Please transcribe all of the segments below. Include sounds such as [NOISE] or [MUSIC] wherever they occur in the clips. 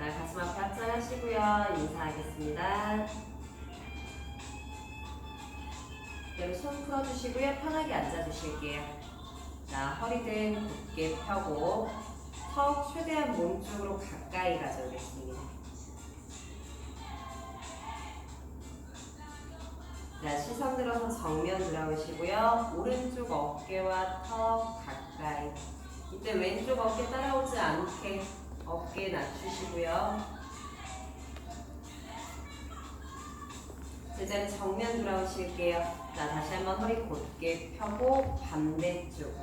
자, 가슴 앞에 합장하시고요. 인사하겠습니다. 그리고 손 풀어주시고요. 편하게 앉아주실게요. 자, 허리등 곧게 펴고 턱 최대한 몸 쪽으로 가까이 가져오겠습니다. 자, 시선 들어서 정면 돌아오시고요. 오른쪽 어깨와 턱 가까이. 이때 왼쪽 어깨 따라오지 않게 어깨 낮추시고요. 제자리 정면 돌아오실게요. 자, 다시 한번 허리 곧게 펴고 반대쪽.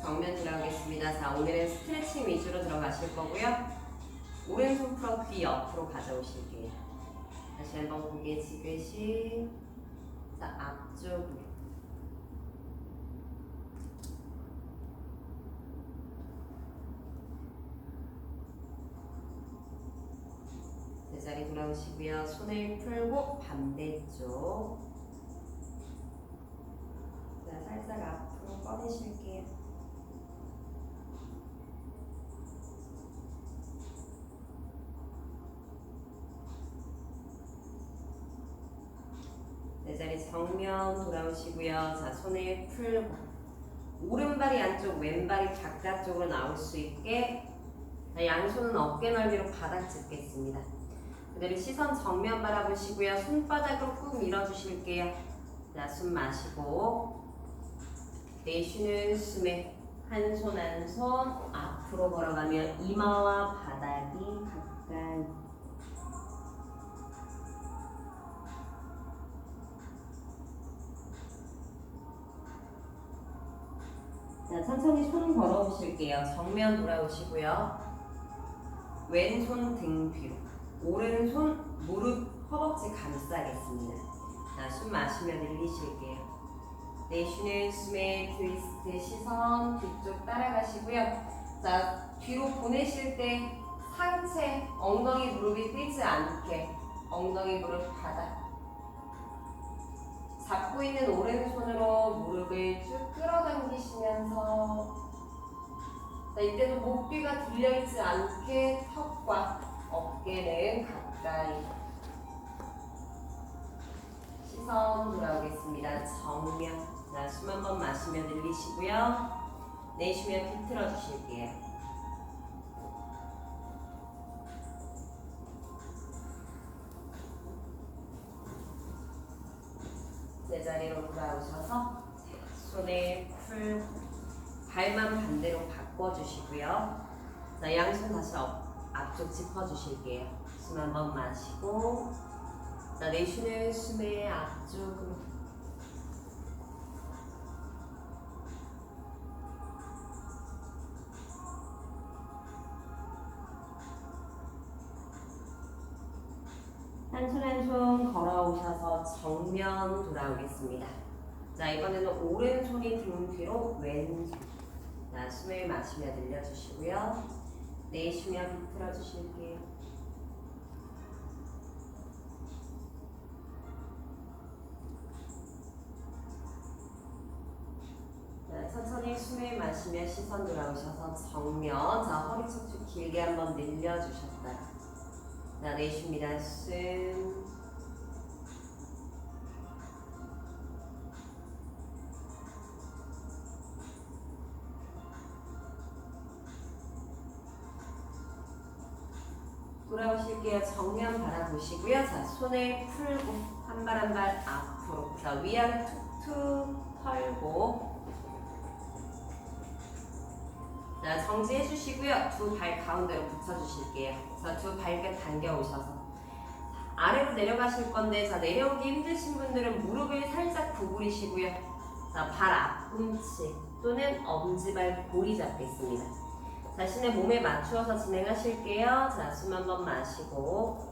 정면 들어가겠습니다. 자, 오늘은 스트레칭 위주로 들어가실 거고요. 오른손 풀어 귀 옆으로 가져오실게요. 다시 한번 고개 지그시. 자, 앞쪽으로. 제자리 돌아오시고요. 손을 풀고 반대쪽. 자, 살짝 앞으로 꺼내실게요. 내 자리 정면 돌아오시고요. 자, 손을 풀고 오른발이 안쪽, 왼발이 바깥쪽으로 나올 수 있게 자, 양손은 어깨 넓이로 바닥 짚겠습니다. 그대로 시선 정면 바라보시고요. 손바닥으로 꾹 밀어주실게요. 자, 숨 마시고 내쉬는 숨에 한 손 한손 앞으로 걸어가면 이마와 바닥이 가까이 자, 천천히 손 걸어보실게요. 정면 돌아오시고요. 왼손 등 뒤로. 오른손 무릎 허벅지 감싸겠습니다. 자, 숨 마시며 늘리실게요. 내쉬는 숨에 트위스트 시선 뒤쪽 따라가시고요. 자, 뒤로 보내실 때 상체, 엉덩이 무릎이 뜨지 않게 엉덩이 무릎 바닥. 잡고 있는 오른손으로 무릎을 쭉 끌어당기시면서 자, 이때도 목 뒤가 들려있지 않게 턱과 어깨는 가까이 시선 돌아오겠습니다. 정면 자, 숨 한 번 마시며 늘리시고요. 내쉬며 비틀어 주실게요. 제자리로 돌아오셔서 손을 풀고 발만 반대로 바꿔주시고요. 자, 양손 다시 앞, 앞쪽 짚어주실게요. 숨 한 번 마시고 자, 내쉬는 숨에 앞쪽으로 한손한손 걸어오셔서 정면 돌아오겠습니다. 자, 이번에는 오른손이 등 뒤로 왼손. 자, 숨을 마시며 늘려주시고요. 내쉬며 비틀어 주실게요. 자, 천천히 숨을 마시며 시선 돌아오셔서 정면. 자, 허리 척추 길게 한번 늘려주셨다가. 자, 내쉽니다. 숨. 돌아오실게요. 정면 바라보시고요. 자, 손을 풀고 한 발 한 발 앞으로. 자, 위아래 툭툭 털고. 자, 정지해 주시고요. 두 발 가운데로 붙여 주실게요. 자, 두 발끝 당겨 오셔서 아래로 내려가실 건데 자, 내려오기 힘드신 분들은 무릎을 살짝 구부리시고요. 자, 발 앞꿈치 또는 엄지발 고리 잡겠습니다. 자신의 몸에 맞추어서 진행하실게요. 자, 숨 한번 마시고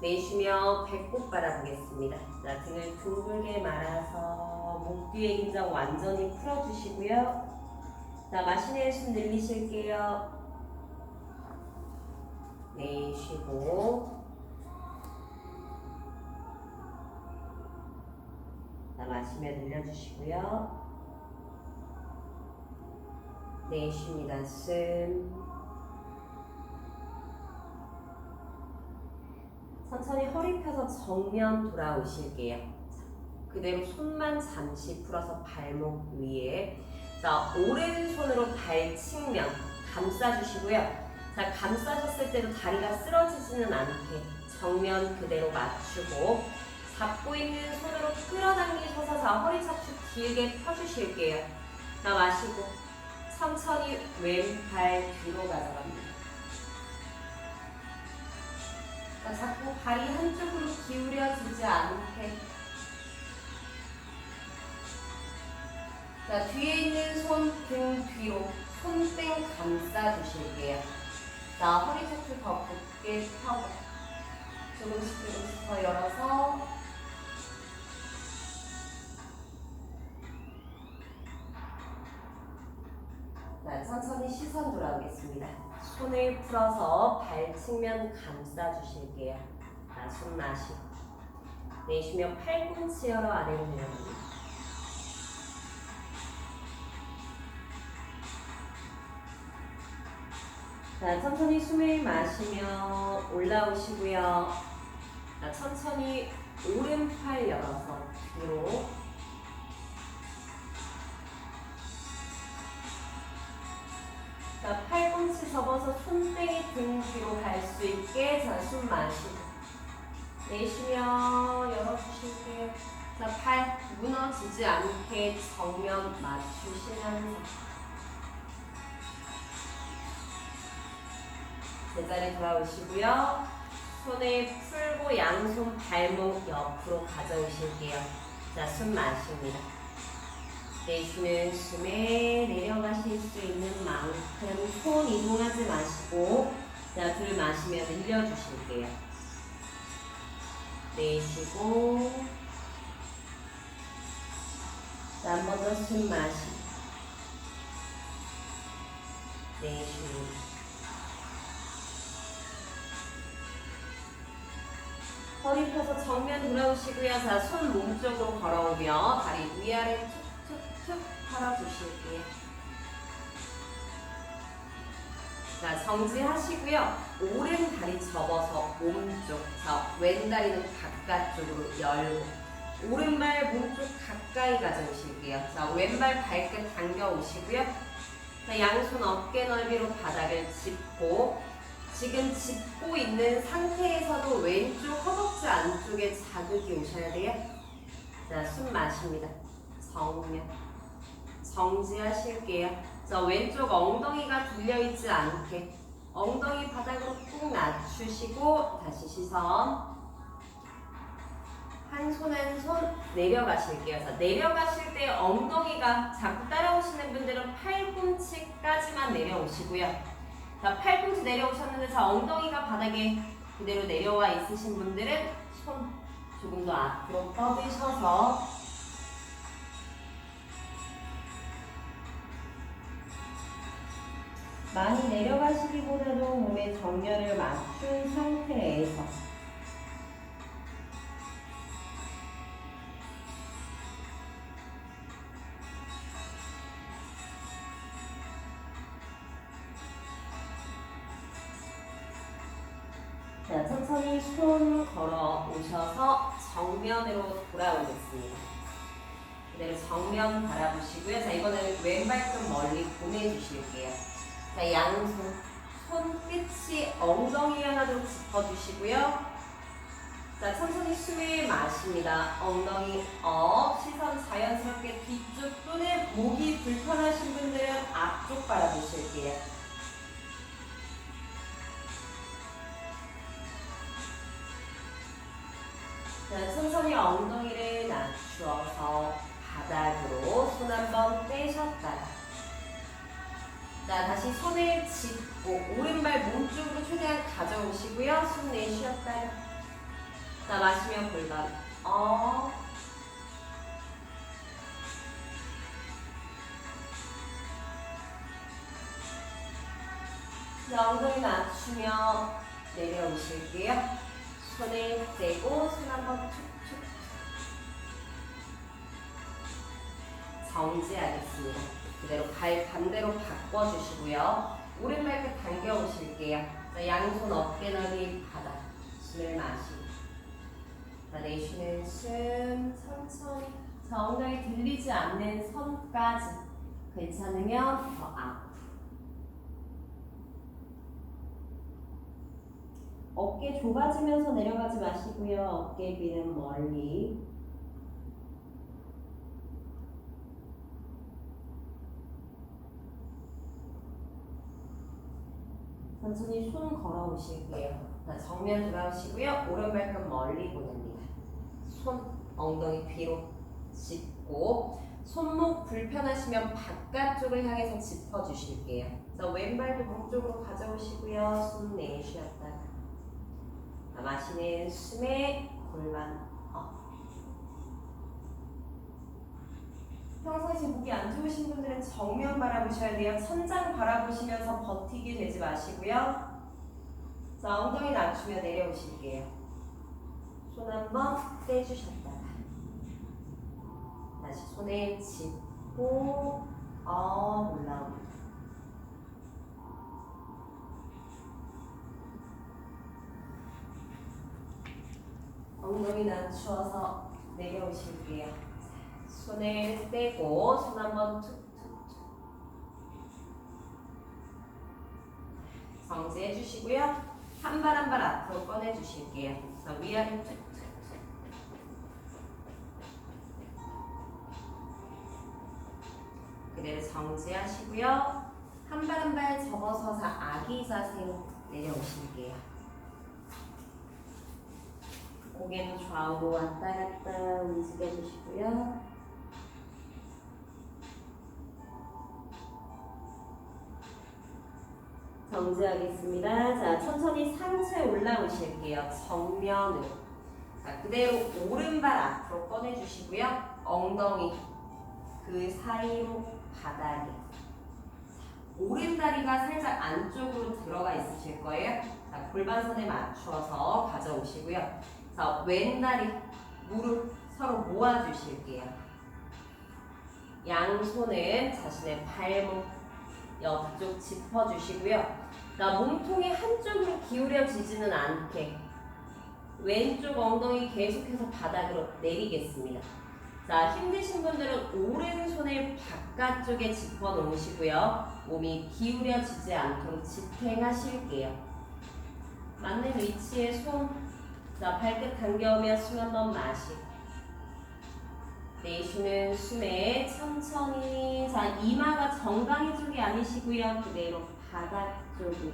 내쉬며 배꼽 바라보겠습니다. 자, 등을 둥글게 말아서 목 뒤에 긴장 완전히 풀어주시고요. 자, 마시는 숨 늘리실게요. 내쉬고 자, 마시며 늘려주시고요. 내쉽니다. 숨. 천천히 허리 펴서 정면 돌아오실게요. 자, 그대로 손만 잠시 풀어서 발목 위에 자 오른손으로 발 측면 감싸주시고요. 자 감싸줬을 때도 다리가 쓰러지지는 않게 정면 그대로 맞추고 잡고 있는 손으로 끌어당기셔서 자 허리 척추 길게 펴주실게요. 자 마시고 천천히 왼발 뒤로 가져갑니다. 자, 자꾸 발이 한쪽으로 기울여지지 않게 자 뒤에 있는 손 등 뒤로 손등 감싸 주실게요 자 허리 척추 더 굳게 펴고 조금씩 조금씩 더 열어서 시선 돌아오겠습니다 손을 풀어서 발 측면 감싸 주실게요 자, 숨 마시고 내쉬며 팔꿈치 열어 아래로 내려갑니다 자, 천천히 숨을 마시며 올라오시고요. 자, 천천히 오른팔 열어서 뒤로. 손등이 등 뒤로 갈 수 있게 자, 숨 마시고. 내쉬며 열어주실게요. 자, 팔 무너지지 않게 정면 맞추시면서. 제자리 돌아오시고요. 손을 풀고 양손 발목 옆으로 가져오실게요. 자, 숨 마십니다. 내쉬는 숨에 내려가실 수 있는 만큼 손 이동하지 마시고 자, 들 마시며 늘려주실게요. 내쉬고 자, 한번 더 숨 마시고 내쉬고 허리 펴서 정면 돌아오시고요. 자, 손 몸쪽으로 걸어오며 다리 위아래 툭 툭툭 털어주실게요. 자, 정지하시고요. 오른 다리 접어서 몸쪽, 자, 왼 다리는 바깥쪽으로 열고, 오른발 몸쪽 가까이 가져오실게요. 자, 왼발 발끝 당겨 오시고요. 자, 양손 어깨 넓이로 바닥을 짚고, 지금 짚고 있는 상태에서도 왼쪽 허벅지 안쪽에 자극이 오셔야 돼요. 자, 숨 마십니다. 정면. 정지하실게요. 자, 왼쪽 엉덩이가 들려있지 않게 엉덩이 바닥으로 꾹 낮추시고 다시 시선. 한 손 한 손 내려가실게요. 자, 내려가실 때 엉덩이가 자꾸 따라오시는 분들은 팔꿈치까지만 내려오시고요. 자, 팔꿈치 내려오셨는데 자, 엉덩이가 바닥에 그대로 내려와 있으신 분들은 손 조금 더 앞으로 뻗으셔서 많이 내려가시기보다도 몸의 정렬을 맞춘 상태에서 자, 천천히 손 걸어 오셔서 정면으로 돌아오겠습니다. 그대로 정면 바라보시고요. 자, 이번에는 왼발 좀 멀리 보내주실게요. 자, 양손, 손끝이 엉덩이 하나로 짚어주시고요. 자, 천천히 숨을 마십니다. 엉덩이 업, 시선 자연스럽게 뒤쪽 또는 목이 불편하신 분들은 앞쪽 바라보실게요. 자, 천천히 엉덩이를 낮추어서 바닥으로 손 한번 떼셨다가 자, 다시 손을 짚고 오른발 몸쪽으로 최대한 가져오시고요. 숨 내쉬었다가 자, 마시면 골반 어 자, 엉덩이 낮추며 내려오실게요. 손을 떼고 손 한번 툭툭 정지하겠습니다. 그대로 발 반대로 바꿔주시고요. 오른발 끝 당겨 오실게요. 자, 양손 어깨 넓이 바닥. 숨을 마시고. 자, 내쉬는 숨 천천히. 자, 엉덩이 들리지 않는 선까지. 괜찮으면 더 앞. 어깨 좁아지면서 내려가지 마시고요. 어깨 비는 멀리. 천천히 손 걸어 오실게요. 자, 정면 돌아오시고요. 오른발끝 멀리 보냅니다. 손 엉덩이 뒤로 짚고 손목 불편하시면 바깥쪽을 향해서 짚어 주실게요. 자, 왼발도 목 쪽으로 가져오시고요. 숨 내쉬었다가 자, 마시는 숨에 골반 업. 평상시 목이 안 좋으신 분들은 정면 바라보셔야 돼요. 천장 바라보시면서 버티게 되지 마시고요. 자, 엉덩이 낮추며 내려오실게요. 손 한번 떼주셨다가 다시 손에 짚고 어 올라옵니다. 엉덩이 낮추어서 내려오실게요. 손을 떼고 손 한번 툭툭툭 정지해 주시고요. 한 발 한 발 앞으로 꺼내 주실게요. 자, 위아래 툭툭툭 그대로 정지하시고요. 한 발 한 발 접어서서 아기 자세로 내려오실게요. 고개는 좌우로 왔다 갔다 움직여 주시고요. 정지하겠습니다. 자, 천천히 상체 올라오실게요. 정면으로. 자, 그대로 오른발 앞으로 꺼내주시고요. 엉덩이 그 사이로 바닥에. 오른 다리가 살짝 안쪽으로 들어가 있으실 거예요. 자, 골반선에 맞추어서 가져오시고요. 자, 왼다리 무릎 서로 모아주실게요. 양손은 자신의 발목 옆쪽 짚어주시고요. 자, 몸통이 한쪽으로 기울여지지는 않게 왼쪽 엉덩이 계속해서 바닥으로 내리겠습니다. 자, 힘드신 분들은 오른손을 바깥쪽에 짚어 놓으시고요. 몸이 기울여지지 않도록 지탱하실게요. 맞는 위치에 손, 자, 발끝 당겨오며 숨 한 번 마시고. 내쉬는 숨에 천천히, 자, 이마가 정강이 쪽이 아니시고요. 그대로 바닥 쪽이.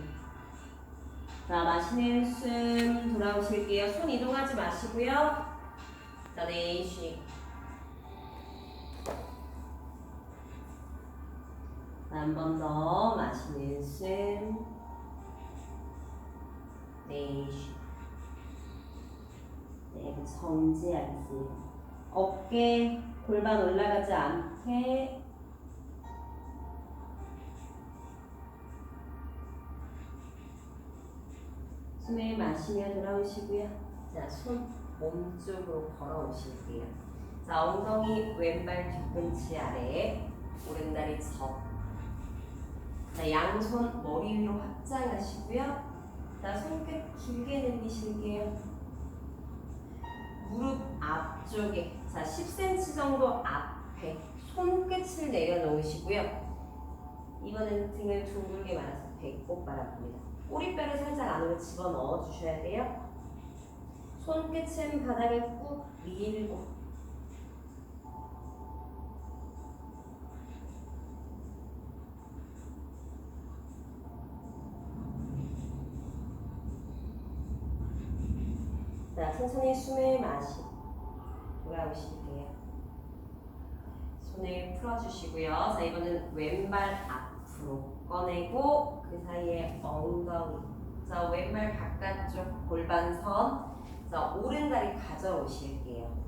자, 마시는 숨 돌아오실게요. 손 이동하지 마시고요. 자, 내쉬. 한 번 더 마시는 숨. 내쉬. 네, 정지하겠습니다. 어깨, 골반 올라가지 않게 숨을 마시며 돌아오시고요. 자, 손 몸쪽으로 걸어오실게요. 자, 엉덩이 왼발 뒤꿈치 아래, 오른다리 접. 자, 양손 머리 위로 확장하시고요. 자, 손끝 길게 늘리실게요. 무릎 앞쪽에, 자, 10cm 정도 앞에 손끝을 내려놓으시고요. 이번에는 등을 둥글게 말아서 배꼽 바라봅니다. 꼬리뼈를 살짝 안으로 집어넣어 주셔야 돼요. 손끝은 바닥에 꾹 밀고 자, 천천히 숨을 마시고 돌아오실게요. 손을 풀어주시고요. 자, 이번엔 왼발 앞으로 꺼내고 그 사이에 엉덩이. 자, 왼발 바깥쪽 골반선. 자, 오른다리 가져오실게요.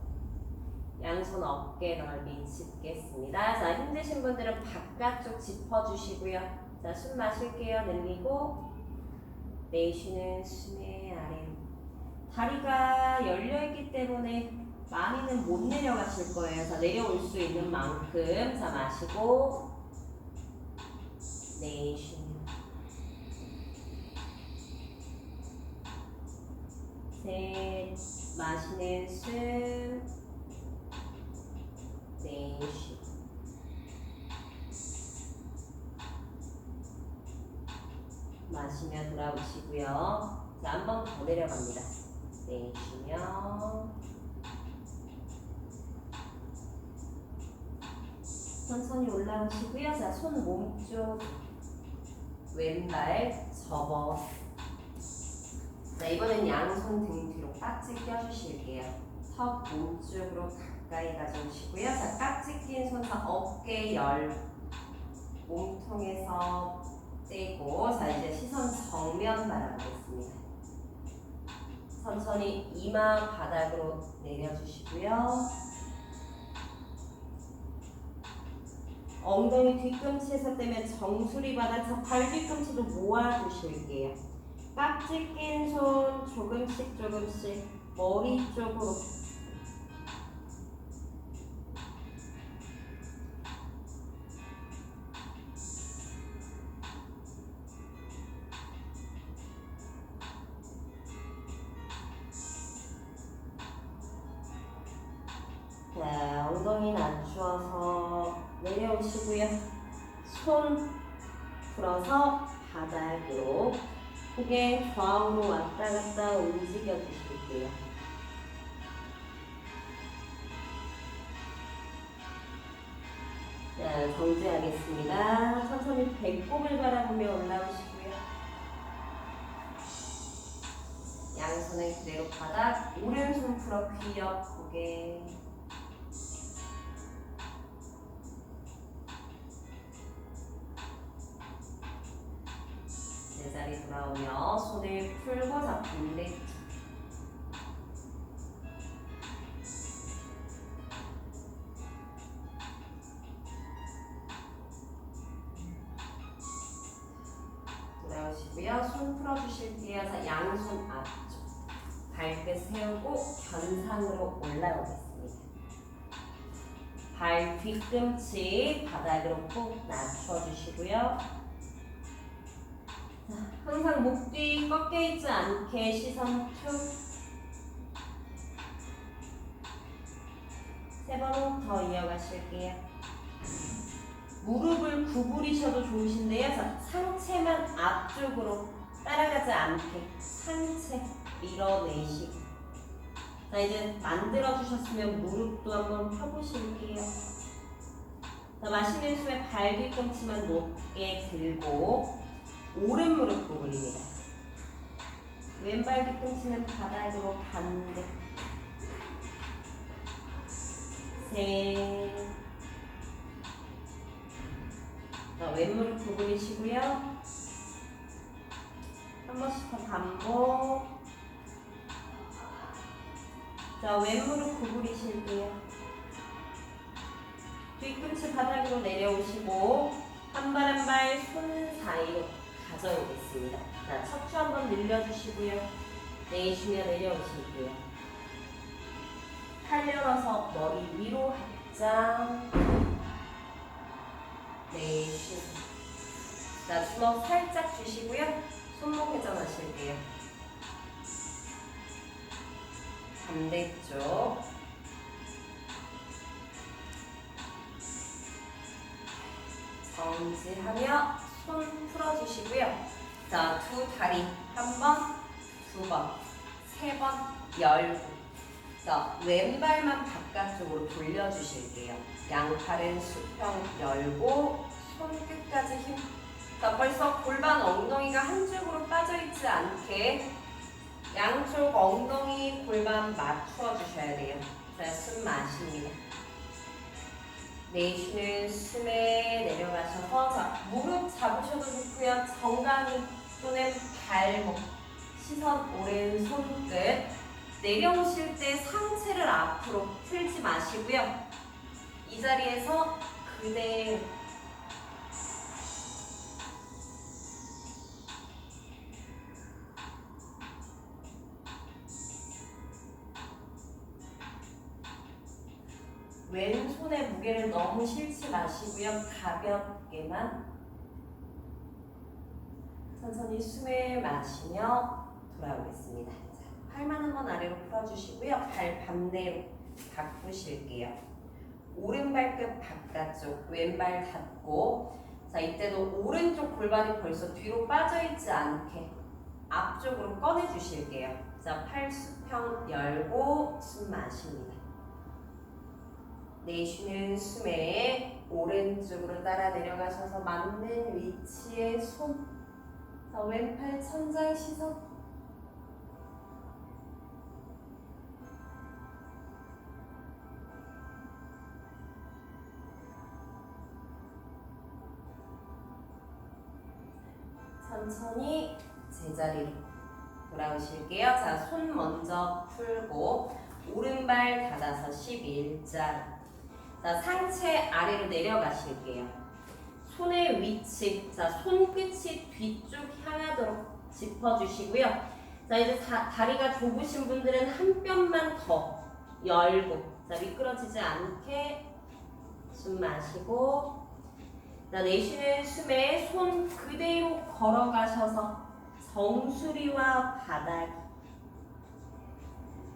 양손 어깨 넓이 짚겠습니다. 자, 힘드신 분들은 바깥쪽 짚어주시고요. 자, 숨 마실게요. 늘리고 내쉬는 숨의 아래. 다리가 열려있기 때문에 많이는 못 내려가실 거예요. 자, 내려올 수 있는 만큼. 자, 마시고. 셋. 마시는 숨. 내쉬고. 마시며 돌아오시고요. 자, 한 번 더 내려갑니다. 내쉬며 천천히 올라오시고요. 자, 손 몸쪽 왼발 접어. 자, 이번엔 양손 등 뒤로 깍지 껴주실게요. 턱 몸쪽으로 가까이 가져오시고요. 자, 깍지 낀손다 어깨 열 몸통에서 떼고 자 이제 시선 정면 바라보겠습니다. 천천히 이마 바닥으로 내려주시고요. 엉덩이 뒤꿈치에서 떼면 정수리 자발 뒤꿈치도 모아주실게요. 깍지 낀 손 조금씩 조금씩 머리 쪽으로 자, 엉덩이 낮추어서 내려오시고요. 손 풀어서 바닥으로 고개 좌우로 왔다 갔다 움직여 주실게요. 자, 정지하겠습니다. 천천히 배꼽을 바라보며 올라오시고요. 양손을 그대로 바닥, 오른손 풀어 귀 옆 고개. 자리 돌아오며 손을 풀고 잡고 내 돌아오시고요. 손 풀어주실게요. 자, 양손 앞쪽. 발끝 세우고 견상으로 올라오겠습니다. 발 뒤꿈치 바닥으로 꾹 낮춰주시고요. 자, 항상 목 뒤 꺾여 있지 않게 시선 툭. 세번 더 이어가실게요. 무릎을 구부리셔도 좋으신데요. 자, 상체만 앞쪽으로 따라가지 않게 상체 밀어내시고. 자, 이제 만들어 주셨으면 무릎도 한번 펴보실게요. 자, 마시는 숨에 발 뒤꿈치만 높게 들고 오른 무릎 구부립니다. 왼발 뒤꿈치는 바닥으로 반대. 셋. 자, 왼무릎 구부리시고요. 한 번씩 더 반복. 자, 왼무릎 구부리실게요. 뒤꿈치 바닥으로 내려오시고 한 발 한 발 손 사이로 가져오겠습니다. 자, 척추 한번 늘려주시고요. 내쉬며 내려오실게요. 팔 열어서 머리 위로 합장. 내쉬고. 자, 주먹 살짝 주시고요. 손목 회전하실게요. 반대쪽. 정지하며 손 풀어주시고요. 자, 두 다리 한 번, 두 번, 세 번 열고. 자, 왼발만 바깥쪽으로 돌려주실게요. 양팔은 수평 열고 손끝까지 힘. 자, 벌써 골반 엉덩이가 한 쪽으로 빠져있지 않게 양쪽 엉덩이 골반 맞추어 주셔야 돼요. 자, 숨 마십니다. 내쉬는 숨에 내려가셔서 자, 잡으셔도 좋고요. 정강이 또는 발목, 시선 오른 손끝 내려오실 때 상체를 앞으로 틀지 마시고요. 이 자리에서 그대로 왼손에 무게를 너무 실지 마시고요. 가볍게만 천천히 숨을 마시며 돌아오겠습니다. 자, 팔만 한번 아래로 풀어주시고요. 발 반대로 바꾸실게요. 오른 발끝 바깥쪽, 왼발 닫고 자 이때도 오른쪽 골반이 벌써 뒤로 빠져있지 않게 앞쪽으로 꺼내주실게요. 자, 팔 수평 열고 숨 마십니다. 내쉬는 숨에 오른쪽으로 따라 내려가셔서 맞는 위치에 손. 자, 왼팔 천장 시선. 천천히 제자리로 돌아오실게요. 자, 손 먼저 풀고 오른발 닫아서 11자. 자, 상체 아래로 내려가실게요. 손의 위치, 자, 손끝이 뒤쪽 향하도록 짚어주시고요. 자, 이제 다, 다리가 좁으신 분들은 한 뼘만 더 열고, 자, 미끄러지지 않게 숨 마시고, 자, 내쉬는 숨에 손 그대로 걸어가셔서 정수리와 바닥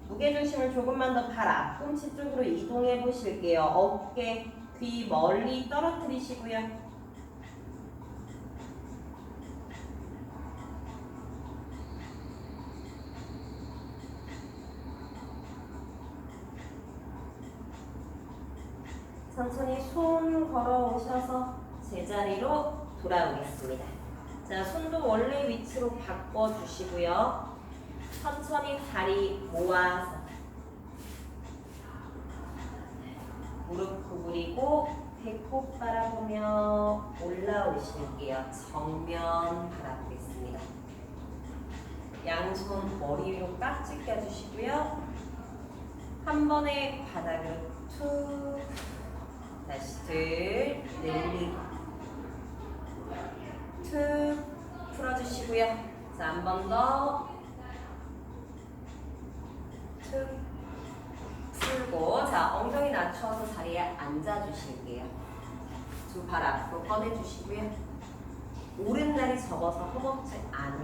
무게중심을 조금만 더 발 앞꿈치 쪽으로 이동해 보실게요. 어깨, 귀 멀리 떨어뜨리시고요. 천천히 손 걸어 오셔서 제자리로 돌아오겠습니다. 자, 손도 원래 위치로 바꿔 주시고요. 천천히 다리 모아서 무릎 구부리고 배꼽 바라보며 올라오실게요. 정면 바라보겠습니다. 양손 머리 위로 깍지 껴주시고요. 한 번에 바닥으로 툭 다시 들 늘리고 툭 풀어주시고요. 자, 한 번 더. 툭 풀고 자 엉덩이 낮춰서 자리에 앉아주실게요. 두 발 앞으로 꺼내주시고요. 오른다리 접어서 허벅지 안에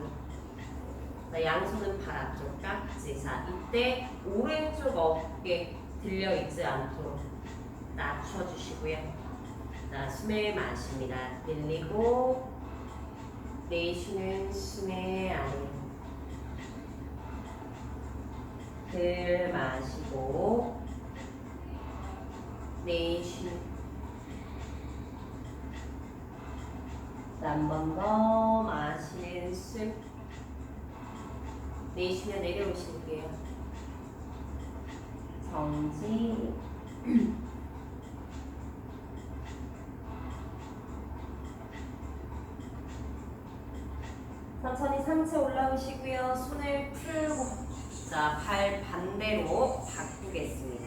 자, 양손은 발 앞쪽 깍지 자 이때 오른쪽 어깨 들려있지 않도록 낮춰주시고요. 자 숨을 마십니다. 늘리고 내쉬는 숨의 안에 들 마시고 내쉬 한번 더 마시는 숨. 내쉬며 내려오실게요. 정지 [CLEARS THROAT] 상체 올라오시고요 손을 풀고 자, 발 반대로 바꾸겠습니다.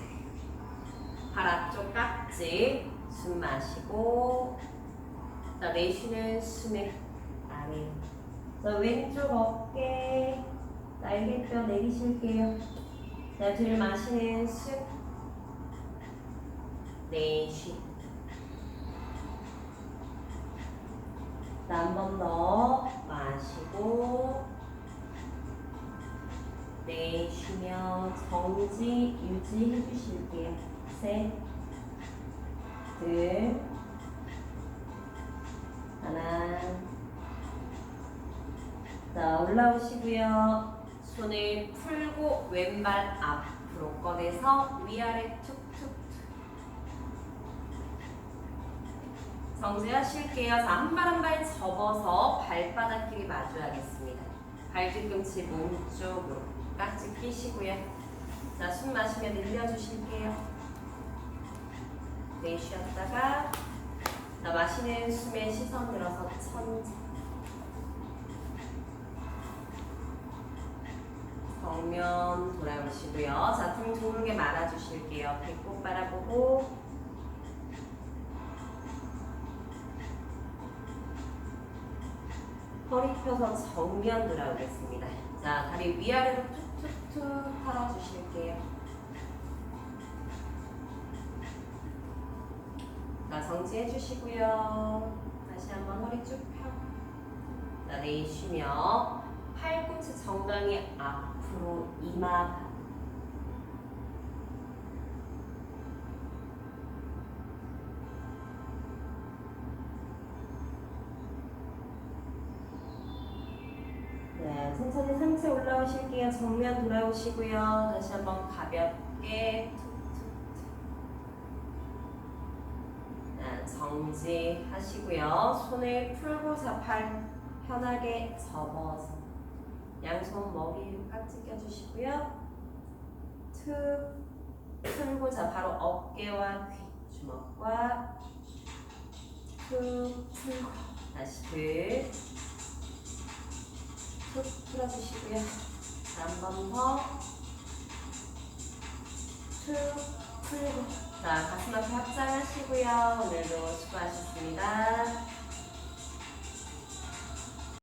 발 앞쪽 깍지 숨 마시고 자, 내쉬는 숨에 아래 자, 왼쪽 어깨 날개뼈 내리실게요. 자, 들 마시는 숨 내쉬 자, 한번 더 마시고 내쉬며 정지 유지해 주실게요. 셋, 둘, 하나. 자, 올라오시고요. 손을 풀고 왼발 앞으로 꺼내서 위아래 툭툭. 정지하실게요. 자, 한 발 한 발 접어서 발바닥끼리 마주하겠습니다. 발뒤꿈치 몸쪽으로. 깍지 끼시고요. 자, 숨 마시며 늘려주실게요. 내쉬었다가 자, 마시는 숨에 시선 들어서 천지 정면 돌아오시고요. 자, 등 두르게 말아주실게요. 배꼽 바라보고 허리 펴서 정면 돌아오겠습니다. 자, 다리 위아래로 툭 툭툭 털어주실게요. 자, 정지해 주시고요. 다시 한번 허리 쭉 펴. 자, 내쉬며 팔꿈치 정강이 앞으로 이마 천천히 상체 올라오실게요. 정면 돌아오시고요. 다시 한번 가볍게 툭툭툭. 네, 정지 하시고요. 손을 풀고서 팔 편하게 접어서 양손 머리로 깍지 껴주시고요. 툭 풀고 자 바로 어깨와 귀 주먹과 툭 풀고 다시 들툭 풀어주시고요. 한 번 더. 툭 풀고. 자, 가슴 앞에 합장하시고요. 오늘도 수고하셨습니다.